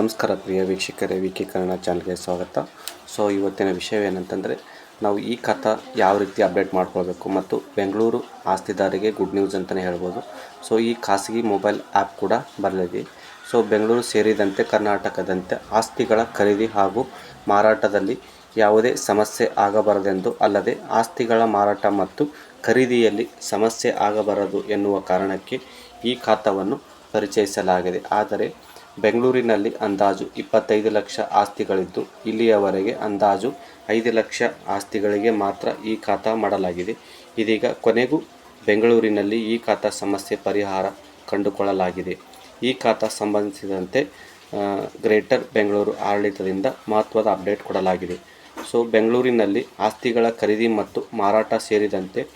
ನಮಸ್ಕಾರ ಪ್ರಿಯ ವೀಕ್ಷಕರೇ ವಿಕಿ ಕನ್ನಡ ಚಾನಲ್ಗೆ ಸ್ವಾಗತ. ಸೊ ಇವತ್ತಿನ ವಿಷಯವೇನಂತಂದರೆ, ನಾವು ಈ ಖಾತಾ ಯಾವ ರೀತಿ ಅಪ್ಡೇಟ್ ಮಾಡ್ಕೊಳ್ಬೇಕು ಮತ್ತು ಬೆಂಗಳೂರು ಆಸ್ತಿದಾರಿಗೆ ಗುಡ್ ನ್ಯೂಸ್ ಅಂತಲೇ ಹೇಳ್ಬೋದು. ಸೊ ಈ ಖಾಸಗಿ ಮೊಬೈಲ್ ಆ್ಯಪ್ ಕೂಡ ಬರಲಿದೆ. ಸೊ ಬೆಂಗಳೂರು ಸೇರಿದಂತೆ ಕರ್ನಾಟಕದಂತೆ ಆಸ್ತಿಗಳ ಖರೀದಿ ಹಾಗೂ ಮಾರಾಟದಲ್ಲಿ ಯಾವುದೇ ಸಮಸ್ಯೆ ಆಗಬಾರದೆಂದು ಅಲ್ಲದೆ ಆಸ್ತಿಗಳ ಮಾರಾಟ ಮತ್ತು ಖರೀದಿಯಲ್ಲಿ ಸಮಸ್ಯೆ ಆಗಬಾರದು ಎನ್ನುವ ಕಾರಣಕ್ಕೆ ಈ ಖಾತಾವನ್ನು ಪರಿಚಯಿಸಲಾಗಿದೆ. ಆದರೆ ಬೆಂಗಳೂರಿನಲ್ಲಿ ಅಂದಾಜು ಇಪ್ಪತ್ತೈದು ಲಕ್ಷ ಆಸ್ತಿಗಳಿದ್ದು, ಇಲ್ಲಿಯವರೆಗೆ ಅಂದಾಜು ಐದು ಲಕ್ಷ ಆಸ್ತಿಗಳಿಗೆ ಮಾತ್ರ ಈ ಖಾತಾ ಮಾಡಲಾಗಿದೆ. ಇದೀಗ ಕೊನೆಗೂ ಬೆಂಗಳೂರಿನಲ್ಲಿ ಈ ಖಾತಾ ಸಮಸ್ಯೆ ಪರಿಹಾರ ಕಂಡುಕೊಳ್ಳಲಾಗಿದೆ. ಈ ಖಾತಾ ಸಂಬಂಧಿಸಿದಂತೆ ಗ್ರೇಟರ್ ಬೆಂಗಳೂರು ಆಡಳಿತದಿಂದ ಮಹತ್ವದ ಅಪ್ಡೇಟ್ ಕೊಡಲಾಗಿದೆ. ಸೊ, ಬೆಂಗಳೂರಿನಲ್ಲಿ ಆಸ್ತಿಗಳ ಖರೀದಿ ಮತ್ತು ಮಾರಾಟ ಸೇರಿದಂತೆ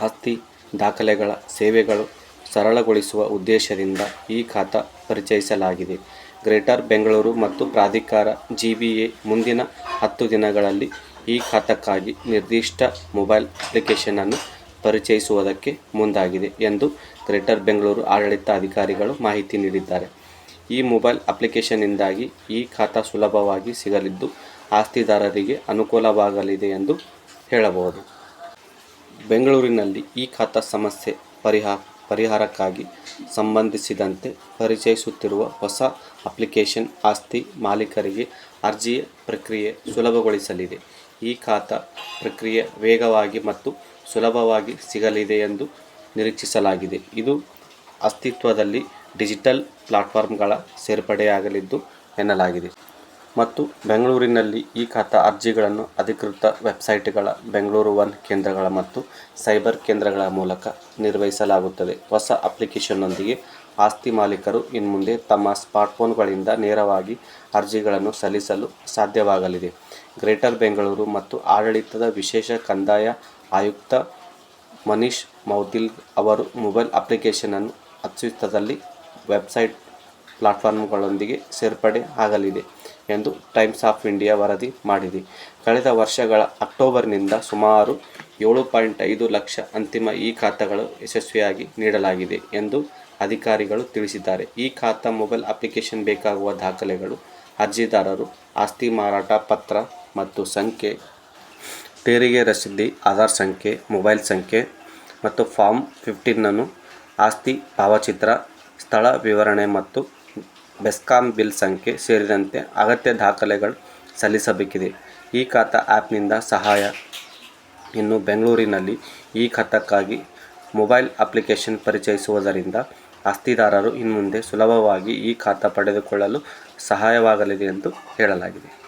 ಆಸ್ತಿ ದಾಖಲೆಗಳ ಸೇವೆಗಳು ಸರಳಗೊಳಿಸುವ ಉದ್ದೇಶದಿಂದ ಈ ಖಾತಾ ಪರಿಚಯಿಸಲಾಗಿದೆ. ಗ್ರೇಟರ್ ಬೆಂಗಳೂರು ಮತ್ತು ಪ್ರಾಧಿಕಾರ ಜಿ ಬಿ ಎ ಮುಂದಿನ ಹತ್ತು ದಿನಗಳಲ್ಲಿ ಈ ಖಾತಕ್ಕಾಗಿ ನಿರ್ದಿಷ್ಟ ಮೊಬೈಲ್ ಅಪ್ಲಿಕೇಶನನ್ನು ಪರಿಚಯಿಸುವುದಕ್ಕೆ ಮುಂದಾಗಿದೆ ಎಂದು ಗ್ರೇಟರ್ ಬೆಂಗಳೂರು ಆಡಳಿತ ಅಧಿಕಾರಿಗಳು ಮಾಹಿತಿ ನೀಡಿದ್ದಾರೆ. ಈ ಮೊಬೈಲ್ ಅಪ್ಲಿಕೇಶನ್ನಿಂದಾಗಿ ಈ ಖಾತಾ ಸುಲಭವಾಗಿ ಸಿಗಲಿದ್ದು ಆಸ್ತಿದಾರರಿಗೆ ಅನುಕೂಲವಾಗಲಿದೆ ಎಂದು ಹೇಳಬಹುದು. ಬೆಂಗಳೂರಿನಲ್ಲಿ ಈ ಖಾತಾ ಸಮಸ್ಯೆ ಪರಿಹಾ ಪರಿಹಾರಕ್ಕಾಗಿ ಸಂಬಂಧಿಸಿದಂತೆ ಪರಿಚಯಿಸುತ್ತಿರುವ ಹೊಸ ಅಪ್ಲಿಕೇಶನ್ ಆಸ್ತಿ ಮಾಲೀಕರಿಗೆ ಅರ್ಜಿಯ ಪ್ರಕ್ರಿಯೆ ಸುಲಭಗೊಳಿಸಲಿದೆ. ಈ ಖಾತಾ ಪ್ರಕ್ರಿಯೆ ವೇಗವಾಗಿ ಮತ್ತು ಸುಲಭವಾಗಿ ಸಿಗಲಿದೆ ಎಂದು ನಿರೀಕ್ಷಿಸಲಾಗಿದೆ. ಇದು ಅಸ್ತಿತ್ವದಲ್ಲಿ ಡಿಜಿಟಲ್ ಪ್ಲಾಟ್ಫಾರ್ಮ್ಗಳ ಸೇರ್ಪಡೆಯಾಗಲಿದ್ದು ಎನ್ನಲಾಗಿದೆ. ಮತ್ತು ಬೆಂಗಳೂರಿನಲ್ಲಿ ಈ ಖಾತಾ ಅರ್ಜಿಗಳನ್ನು ಅಧಿಕೃತ ವೆಬ್ಸೈಟ್ಗಳ ಬೆಂಗಳೂರು ಒನ್ ಕೇಂದ್ರಗಳ ಮತ್ತು ಸೈಬರ್ ಕೇಂದ್ರಗಳ ಮೂಲಕ ನಿರ್ವಹಿಸಲಾಗುತ್ತದೆ. ಹೊಸ ಅಪ್ಲಿಕೇಶನ್ನೊಂದಿಗೆ ಆಸ್ತಿ ಮಾಲೀಕರು ಇನ್ಮುಂದೆ ತಮ್ಮ ಸ್ಮಾರ್ಟ್ಫೋನ್ಗಳಿಂದ ನೇರವಾಗಿ ಅರ್ಜಿಗಳನ್ನು ಸಲ್ಲಿಸಲು ಸಾಧ್ಯವಾಗಲಿದೆ. ಗ್ರೇಟರ್ ಬೆಂಗಳೂರು ಮತ್ತು ಆಡಳಿತದ ವಿಶೇಷ ಕಂದಾಯ ಆಯುಕ್ತ ಮನೀಶ್ ಮೌದಿಲ್ ಅವರು ಮೊಬೈಲ್ ಅಪ್ಲಿಕೇಶನನ್ನು ಅತ್ಯುತ್ತದಲ್ಲಿ ವೆಬ್ಸೈಟ್ ಪ್ಲಾಟ್ಫಾರ್ಮ್ಗಳೊಂದಿಗೆ ಸೇರ್ಪಡೆ ಆಗಲಿದೆ. ಎಂದು ಟೈಮ್ಸ್ ಆಫ್ ಇಂಡಿಯಾ ವರದಿ ಮಾಡಿದೆ. ಕಳೆದ ವರ್ಷಗಳ ಅಕ್ಟೋಬರ್ನಿಂದ ಸುಮಾರು ಏಳು ಪಾಯಿಂಟ್ ಐದು ಲಕ್ಷ ಅಂತಿಮ ಈ ಖಾತಾಗಳು ಯಶಸ್ವಿಯಾಗಿ ನೀಡಲಾಗಿದೆ ಎಂದು ಅಧಿಕಾರಿಗಳು ತಿಳಿಸಿದ್ದಾರೆ. ಈ ಖಾತಾ ಮೊಬೈಲ್ ಅಪ್ಲಿಕೇಶನ್ ಬೇಕಾಗುವ ದಾಖಲೆಗಳು, ಅರ್ಜಿದಾರರು, ಆಸ್ತಿ ಮಾರಾಟ ಪತ್ರ ಮತ್ತು ಸಂಖ್ಯೆ, ತೆರಿಗೆ ರಸೀದಿ, ಆಧಾರ್ ಸಂಖ್ಯೆ, ಮೊಬೈಲ್ ಸಂಖ್ಯೆ ಮತ್ತು ಫಾರ್ಮ್ ಫಿಫ್ಟೀನನ್ನು ಆಸ್ತಿ ಭಾವಚಿತ್ರ, ಸ್ಥಳ ವಿವರಣೆ ಮತ್ತು ಬೆಸ್ಕಾಂ ಬಿಲ್ ಸಂಖ್ಯೆ ಸೇರಿದಂತೆ ಅಗತ್ಯ ದಾಖಲೆಗಳು ಸಲ್ಲಿಸಬೇಕಿದೆ. ಈ ಖಾತಾ ಆ್ಯಪ್ನಿಂದ ಸಹಾಯ. ಇನ್ನು ಬೆಂಗಳೂರಿನಲ್ಲಿ ಈ ಖಾತಾಕ್ಕಾಗಿ ಮೊಬೈಲ್ ಅಪ್ಲಿಕೇಶನ್ ಪರಿಚಯಿಸುವುದರಿಂದ ಆಸ್ತಿದಾರರು ಇನ್ಮುಂದೆ ಸುಲಭವಾಗಿ ಈ ಖಾತಾ ಪಡೆದುಕೊಳ್ಳಲು ಸಹಾಯವಾಗಲಿದೆ ಎಂದು ಹೇಳಲಾಗಿದೆ.